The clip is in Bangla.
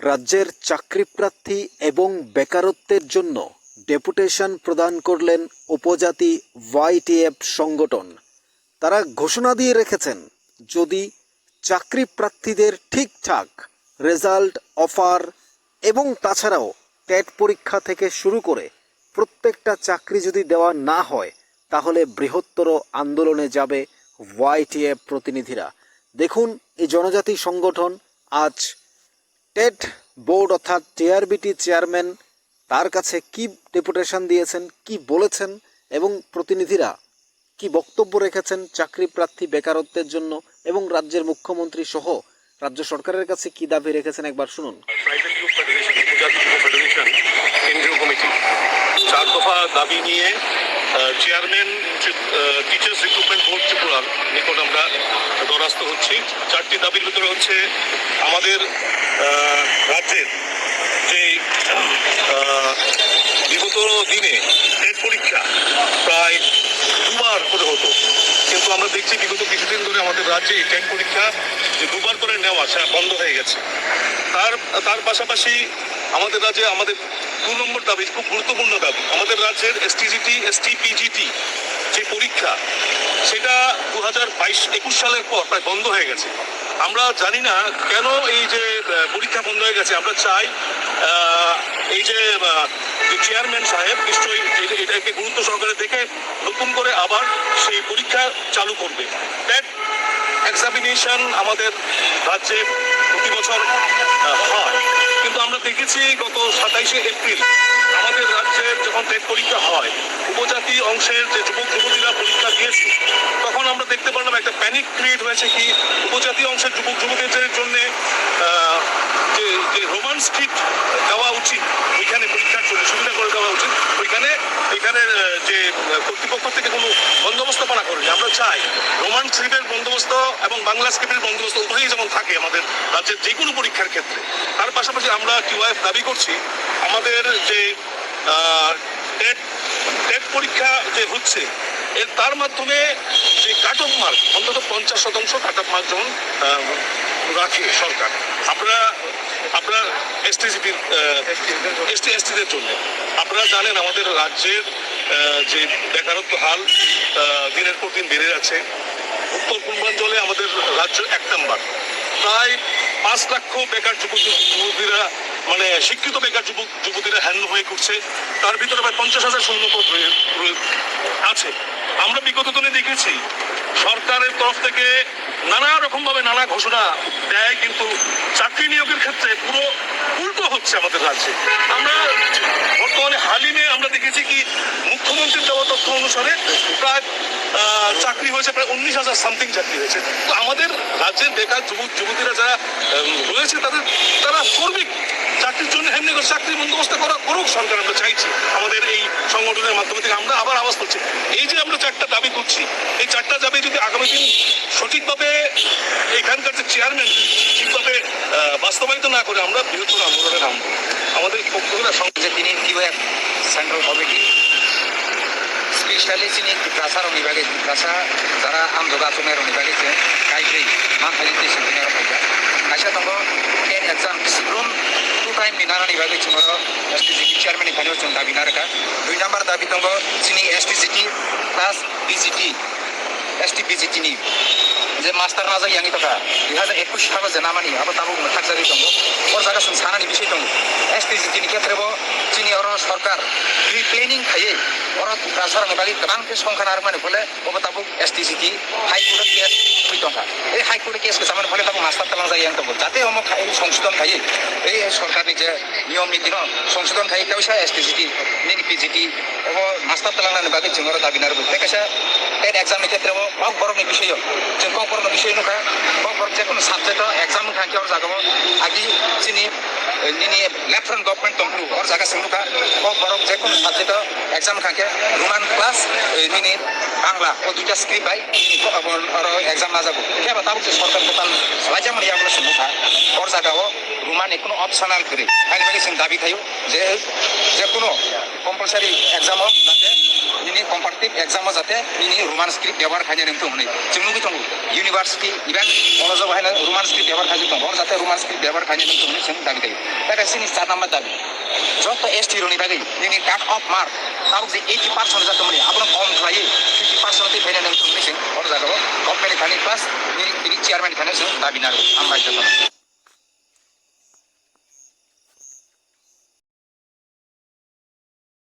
রাজ্যের চাকরিপ্রার্থী এবং বেকারত্বের জন্য ডেপুটেশন প্রদান করলেন উপজাতি ওয়াইটিএফ সংগঠন। তারা ঘোষণা দিয়ে রেখেছেন, যদি চাকরি প্রার্থীদের ঠিকঠাক রেজাল্ট, অফার এবং তাছাড়াও টেট পরীক্ষা থেকে শুরু করে প্রত্যেকটা চাকরি যদি দেওয়া না হয়, তাহলে বৃহত্তর আন্দোলনে যাবে ওয়াইটিএফ প্রতিনিধিরা। দেখুন, এই জনজাতি সংগঠন আজ টেট বোর্ড অর্থাৎ টিআরবিটি চেয়ারম্যান তার কাছে কি ডেপুটেশন দিয়েছেন, কি বলেছেন এবং প্রতিনিধিরা কি বক্তব্য রেখেছেন চাকরি প্রার্থী বেকারত্বের জন্য এবং রাজ্যের মুখ্যমন্ত্রী সহ রাজ্য সরকারের কাছে কি দাবি রেখেছেন একবার শুনুন। চার দফা দাবি নিয়ে চেয়ারম্যান টিচার্স রিক্রুটমেন্ট বোর্ড ত্রিপুরার নিকট আমরা দরাস্ত হচ্ছি। চারটি দাবির ভিতরে হচ্ছে আমাদের রাজ্যের যে বিগত দিনে টেট পরীক্ষা প্রায় দুবার করে হতো। কিন্তু আমরা দেখছি বিগত কিছুদিন ধরে আমাদের রাজ্যে এই টেট পরীক্ষা যে দুবার করে নেওয়া সেটা বন্ধ হয়ে গেছে। তার তার পাশাপাশি আমাদের রাজ্যে আমাদের দু নম্বর দাবি, খুব গুরুত্বপূর্ণ দাবি, আমাদের রাজ্যের এসটিজিটি এসটিপিজিটি যে পরীক্ষা, সেটা দু হাজার বাইশ, একুশ সালের পর প্রায় বন্ধ হয়ে গেছে। আমরা জানি না কেন এই যে পরীক্ষা বন্ধ হয়ে গেছে। আমরা চাই এই যে চেয়ারম্যান সাহেব, নিশ্চয়ই এটাকে গুরুত্ব সহকারে দেখে নতুন করে আবার সেই পরীক্ষা চালু করবে। এক্সামিনেশন আমাদের রাজ্যে প্রতি বছর হয়। কিন্তু আমরা দেখেছি গত সাতাইশে এপ্রিল আমাদের রাজ্যে যখন টেট পরীক্ষা হয়, উপজাতি অংশের যে যুবক যুবতীরা পরীক্ষা দিয়েছে, তখন আমরা দেখতে পারলাম একটা প্যানিক ক্রিয়েট হয়েছে কি উপজাতি অংশের যুবক যুবতীদের জন্য যে রোমান স্ক্রিপ্ট দেওয়া উচিত, ওইখানে পরীক্ষার জন্য সুবিধা করে দেওয়া উচিত। ওইখানে এখানে যে কর্তৃপক্ষ থেকে কোনো বন্দোবস্ত করা করেনি। আমরা চাই রোমান স্ক্রিপ্টের বন্দোবস্ত এবং বাংলা স্ক্রিপ্টের বন্দোবস্ত উভয়ই যেমন থাকে আমাদের রাজ্যের যে কোনো পরীক্ষার ক্ষেত্রে। তার পাশাপাশি আমরা টিওয়াইফ দাবি করছি, আমাদের যে টেট টেট পরীক্ষা যে হচ্ছে এর তার মাধ্যমে যে কাট অফ মার্ক অন্তত পঞ্চাশ শতাংশ কাট অফ মার্ক যেমন রাখে সরকার। আমরা আপনারা এসটিজিপির এসটি, এসটিদের জন্য। আপনারা জানেন আমাদের রাজ্যের যে বেকারত্ব হাল দিনের পর দিন বেড়ে যাচ্ছে। উত্তর পূর্বাঞ্চলে আমাদের রাজ্য এক নাম্বার। প্রায় পাঁচ লক্ষ বেকার যুবক, যুবতীরা মানে শিক্ষিত বেকার যুবক, যুবতীরা হ্যান্ড হয়ে করছে তার ভিতরে প্রায় পঞ্চাশ হাজার শূন্যপদ আছে। আমরা বিগত দিনে দেখেছি, সরকারের তরফ থেকে নানা রকম ভাবে নানা ঘোষণা দেয়, কিন্তু চাকরি নিয়োগের ক্ষেত্রে হচ্ছে আমাদের রাজ্যে। আমরা বর্তমানে হালিমে আমরা দেখেছি কি মুখ্যমন্ত্রীর দেওয়া তথ্য অনুসারে প্রায় চাকরি হয়েছে প্রায় উনিশ হাজার সামথিং চাকরি হয়েছে। তো আমাদের রাজ্যের বেকার যুবক, যুবতীরা যারা রয়েছে তাদের, তারা করবে চাকরির জন্য এমনি করে চাকরির বন্দোবস্ত করা করুক সরকার, আমরা চাইছি। আমাদের এই সংগঠনের মাধ্যমে থেকে আমরা আবার আওয়াজ করছি। এই যে আমরা চারটা দাবি করছি, এই চারটা দাবি যদি আগামী দিন সঠিকভাবে এখানকার যে চেয়ারম্যান ঠিকভাবে বাস্তবায়িত না করে আমরা বৃহত্তর আন্দোলনে নামব। আমাদের পক্ষরা যে তিনি এক সেন্ট্রাল কমিটি স্পেশালি তিনি কাঁচা রবিবাগে কাঁচা যারা আন্দোলনের রবিবাগে যে কাইজে মা খালিতে দেশে দিনের কথা তখন এর এক্সাম সিগ্রুম টু টাইম নিনারা নিবাগে চুমর এসপিজিটি চেয়ারম্যান এখানে হচ্ছেন দাবি না রাখা। দুই নাম্বার দাবি তখন চিনি এসপিজিটি প্লাস বিজিটি এসটিপিজি তিনি। যে মাস্টার রাজা ইয়ানি টাকা দুই হাজার একুশ সালে যে নামানি, আবার তাবু থাকজারি দঙ্গ ওর জায়গা শুন সানানি বিষয় দঙ্গ एसटिजीटी क्षेत्र चीनी और सरकार रिप्लेनिंग खाई और राजर मोटाली गोबां पे संखानार माने बोले अबताबुक एसटिजीटी हाईकोर्ट केस दुई टंका এই হাইকোর্টে কেস কেছে মানে তাকে মাস্টার তালাং যাই আনতে যাতে অমুক সংশোধন খাই এই সরকারনি যে নিয়ম নীতি ন, সংশোধন খাই কেউসা এসটিজিটি নিন পিজিটি এবং মাস্টার তালাং নানি বাকি জিঙ্গর দাবি নারবো কেসা টেট এক্সামের ক্ষেত্রে বক বরকনি বিষয়, যে বক বরকনি বিষয় নুখা, বক বরক যে কোনো সাবজেক্ট এক্সাম খাঙ্কি আর জাগাবো। আগে ನಿನ್ನೆ ಲೆಫ್ಟ್ ಗೌರ್ಮೆಂಟ್ ತಂಪು ಹೊರ ಜಾಗ ಸಿಂಧುಕ ಬರೋಕ್ যেকোনো সাবজেক্ট এক্সাম থাকে রোমান ক্লাস নিনি বাংলা ও দুইটা স্ক্রিপ্ট বাই এক্সাম না যাব। হ্যাঁ তাবো যে সরকার টোটাল রাজা মানে আমরা সম্মুখা ওর জায়গাও রোমান কোনো অপশনাল করে। আইনি বাকি দাবি থাকো যে যে কোনো কম্পালসারি এক্সাম হোক, তাতে ini competitive exam ma jate ini roman script ব্যবহার খাজে নেম তো হনে চিমনু কি তঙ্গু ইউনিভার্সিটি ইভেন কলেজ অফ হাইনা রোমান স্ক্রিপ্ট ব্যবহার খাজে তঙ্গু যাতে রোমান স্ক্রিপ্ট ব্যবহার খাজে নেম তো মানে হনে সেম দাবি তাই এটা সিনি চার নাম্বার দাবি। যত এসটি রনি বাগে ইনি কাট অফ মার্ক তাও যে 80% যাতে মানে আপন কম খায়ে 50% তে ফাইনাল নেম তো হনে সেম অর জাগো কোম্পানি খানি প্লাস ইনি চেয়ারম্যান খানে সেম দাবি নারো আমরা যত